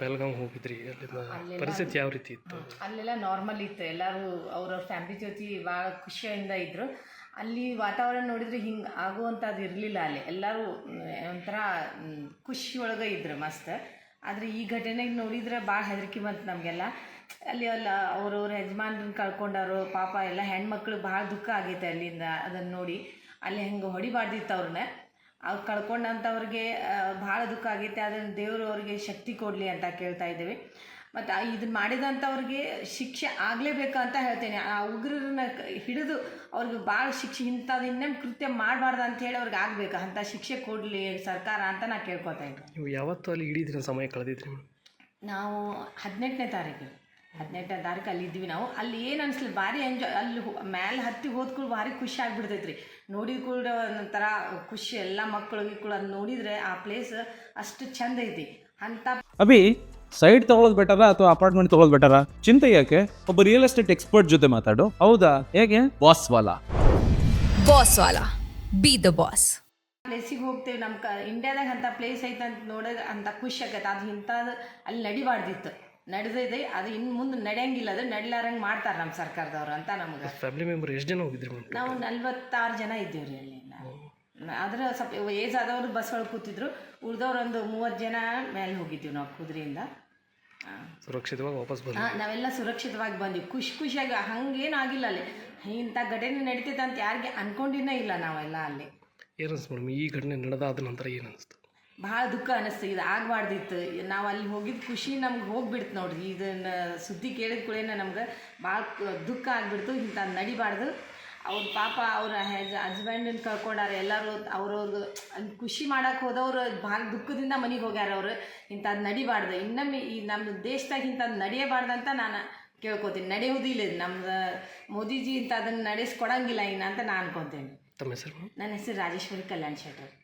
ಬೆಲ್ಗಾಮ್ ಹೋಗಿದ್ರಿ ಅಲ್ಲಿನ ಪರಿಸ್ಥಿತಿ ಯಾವ ರೀತಿ ಇತ್ತು? ಅಲ್ಲೆಲ್ಲ ನಾರ್ಮಲ್ ಇತ್ತು ಎಲ್ಲರೂ ಅವ್ರವ್ರ ಫ್ಯಾಮಿಲಿ ಜೊತೆ ಭಾಳ ಖುಷಿಯಿಂದ ಇದ್ದರು ಅಲ್ಲಿ ವಾತಾವರಣ ನೋಡಿದ್ರೆ ಹಿಂಗೆ ಆಗುವಂಥದ್ದು ಇರಲಿಲ್ಲ ಅಲ್ಲಿ. ಎಲ್ಲರೂ ಒಂಥರ ಖುಷಿಯೊಳಗೆ ಖುಷಿ ಒಳಗೆ ಇದ್ರು ಮಸ್ತ್. ಆದರೆ ಈ ಘಟನೆಗೆ ನೋಡಿದ್ರೆ ಭಾಳ ಹೆದರಿಕೆ ಬಂತು ನಮಗೆಲ್ಲ. ಅಲ್ಲಿ ಎಲ್ಲ ಅವ್ರವ್ರ ಯಜಮಾನ್ರನ್ನ ಕಳ್ಕೊಂಡವರು ಪಾಪ ಎಲ್ಲ ಹೆಣ್ಮಕ್ಳು ಭಾಳ ದುಃಖ ಆಗೈತೆ ಅಲ್ಲಿಂದ ಅದನ್ನು ನೋಡಿ. ಅಲ್ಲಿ ಹೆಂಗೆ ಹೊಡಿಬಾರ್ದಿತ್ತು ಅವ್ರನ್ನ. ಅವ್ರು ಕಳ್ಕೊಂಡಂಥವ್ರಿಗೆ ಭಾಳ ದುಃಖ ಆಗೈತೆ ಅದನ್ನು ದೇವರು ಅವ್ರಿಗೆ ಶಕ್ತಿ ಕೊಡಲಿ ಅಂತ ಕೇಳ್ತಾ ಇದ್ದೀವಿ. ಮತ್ತು ಇದನ್ನ ಮಾಡಿದಂಥವ್ರಿಗೆ ಶಿಕ್ಷೆ ಆಗಲೇಬೇಕು ಅಂತ ಹೇಳ್ತೇನೆ. ಆ ಉಗ್ರರನ್ನ ಹಿಡಿದು ಅವ್ರಿಗೆ ಭಾಳ ಶಿಕ್ಷೆ ಇಂಥದ್ದು ಇನ್ನೇನು ಕೃತ್ಯ ಮಾಡಬಾರ್ದು ಅಂತ ಹೇಳಿ ಅವ್ರಿಗೆ ಆಗಬೇಕು. ಅಂಥ ಶಿಕ್ಷೆ ಕೊಡಲಿ ಸರ್ಕಾರ ಅಂತ ನಾನು ಕೇಳ್ಕೊತಾ ಇದ್ದೆ ನೀವು ಯಾವತ್ತೂ ಅಲ್ಲಿ ಇಡೀ ದಿನ ಸಮಯ ಕಳೆದಿದ್ರಿ? ನಾವು ಹದಿನೆಂಟನೇ ತಾರೀಕು. ಹದಿನೆಂಟನೇ ತಾರೀಕು ಅಲ್ಲಿ ಇದ್ವಿ ನಾವು. ಅಲ್ಲಿ ಏನು ಅನಿಸ್ಲಿ ಭಾರಿ ಎಂಜಾಯ್ ಅಲ್ಲಿ ಮ್ಯಾಲೆ ಹತ್ತಿ ಹೋದ್ಕೂಡ ಭಾರಿ ಖುಷಿ ಆಗಿಬಿಡ್ತೈತೆ ರೀ ನೋಡಿದ ಕೂಡ ಒಂಥರ ಖುಷಿ ಎಲ್ಲ ಮಕ್ಕಳಿಗೆ ಕೂಡ ನೋಡಿದ್ರೆ ನೋಡಿದರೆ ಆ ಪ್ಲೇಸ್ ಅಷ್ಟು ಚಂದ ಐತಿ. ಅಂತ ಅಭಿ ಸೈಡ್ ತಗೊಳ್ಳೋದು ಬೆಟರ ಅಥವಾ ಅಪಾರ್ಟ್ಮೆಂಟ್ ತಗೊಳ್ಳೋದು ಬೆಟರ ಚಿಂತೆ ಯಾಕೆ? ಒಬ್ಬ ರಿಯಲ್ ಎಸ್ಟೇಟ್ ಎಕ್ಸ್ಪರ್ಟ್ ಜೊತೆ ಮಾತಾಡು. ಹೌದಾ? ಹೇಗೆ? ಬಾಸ್ ವಾಲಾ. ಬಾಸ್ ವಾಲಾ. ಬಿ ದ ಬಾಸ್ ಪ್ಲೇಸಿಗೆ ಹೋಗ್ತೇವೆ ನಮ್ಮ ಕ ಇಂಡಿಯಾದಾಗ ಅಂಥ ಪ್ಲೇಸ್ ಐತೆ ಅಂತ ನೋಡೋದು ಅಂತ ಖುಷಿ ಆಗತ್ತೆ ಅದು ಇಂಥದ್ದು ಅಲ್ಲಿ ನಡಿಬಾರ್ದಿತ್ತು. ನಡೆದಿದೆ. ಅದು ಇನ್ನು ಮುಂದೆ ನಡೆಯಂಗಿಲ್ಲ. ಅದು ನಡಿಲಾರಂಗೆ ಮಾಡ್ತಾರೆ ನಮ್ಮ ಸರ್ಕಾರದವ್ರು ಅಂತ ನಮ್ಗೆ ಫ್ಯಾಮಿಲಿ ಮೆಂಬರ್ ಎಷ್ಟು ಜನ ಹೋಗಿದ್ರಿ ನಾವು ನಲ್ವತ್ತಾರು ಜನ ಇದ್ದೀವಿ ರೀ ಅಲ್ಲಿ ಆದ್ರೆ ಸ್ವಲ್ಪ ಏಜ್ ಆದವರು ಬಸ್ ಒಳಗೆ ಕೂತಿದ್ರು. ಉಳ್ದವ್ರು ಒಂದು ಮೂವತ್ತು ಜನ ಮೇಲೆ ಹೋಗಿದ್ದೀವಿ ನಾವು ಕುದುರೆಯಿಂದ. ಸುರಕ್ಷಿತವಾಗಿ ವಾಪಸ್ ನಾವೆಲ್ಲ ಸುರಕ್ಷಿತವಾಗಿ ಬಂದ್ವಿ. ಖುಷಿ ಖುಷಿಯಾಗಿ ಹಂಗೇನು ಆಗಿಲ್ಲ ಅಲ್ಲಿ. ಇಂಥ ಘಟನೆ ನಡೀತೈತೆ ಅಂತ ಯಾರಿಗೆ ಅನ್ಕೊಂಡಿನೇ ಇಲ್ಲ ನಾವೆಲ್ಲ ಅಲ್ಲಿ. ಏನು ಅನ್ಸ್ತು ಮೇಡಮ್ ಈ ಘಟನೆ ನಡೆದಾದ ನಂತರ ಏನು ಅನಿಸ್ತು? ಭಾಳ ದುಃಖ ಅನಿಸ್ತು. ಇದು ಆಗಬಾರ್ದಿತ್ತು. ನಾವು ಅಲ್ಲಿ ಹೋಗಿದ್ದ ಖುಷಿ ನಮ್ಗೆ ಹೋಗ್ಬಿಡ್ತು ನೋಡ್ರಿ. ಇದನ್ನು ಸುದ್ದಿ ಕೇಳಿದ ಕೂಡ ನಮ್ಗೆ ಭಾಳ ದುಃಖ ಆಗಿಬಿಡ್ತು. ಇಂಥ ನಡಿಬಾರ್ದು. ಅವ್ರ ಪಾಪ ಅವ್ರ ಹೆಜ್ ಹಸ್ಬೆಂಡನ್ನು ಕಳ್ಕೊಂಡಾರೆ ಎಲ್ಲರೂ ಅವ್ರವ್ರದ್ದು ಅಲ್ಲಿ ಖುಷಿ ಮಾಡಕ್ಕೆ ಹೋದವ್ರು ಭಾಳ ದುಃಖದಿಂದ ಮನೆಗೆ ಹೋಗ್ಯಾರ ಅವರು. ಇಂಥದ್ದು ನಡಿಬಾರ್ದು. ಇನ್ನೊಮ್ಮೆ ಈ ನಮ್ಮ ದೇಶದಾಗ ಇಂಥದ್ದು ನಡೆಯಬಾರ್ದು ಅಂತ ನಾನು ಕೇಳ್ಕೊತೀನಿ. ನಡೆಯುವುದಿಲ್ಲ ಇದು. ನಮ್ದು ಮೋದಿಜಿ ಇಂಥ ಅದನ್ನು ನಡೆಸ್ಕೊಡಂಗಿಲ್ಲ ಇನ್ನು ಅಂತ ನಾನು ಅನ್ಕೊತೇನೆ. ತಮ್ಮ ಹೆಸರು ನನ್ನ ಹೆಸರು ರಾಜೇಶ್ವರಿ ಕಲ್ಯಾಣ್ ಶೆಟ್ಟರ್.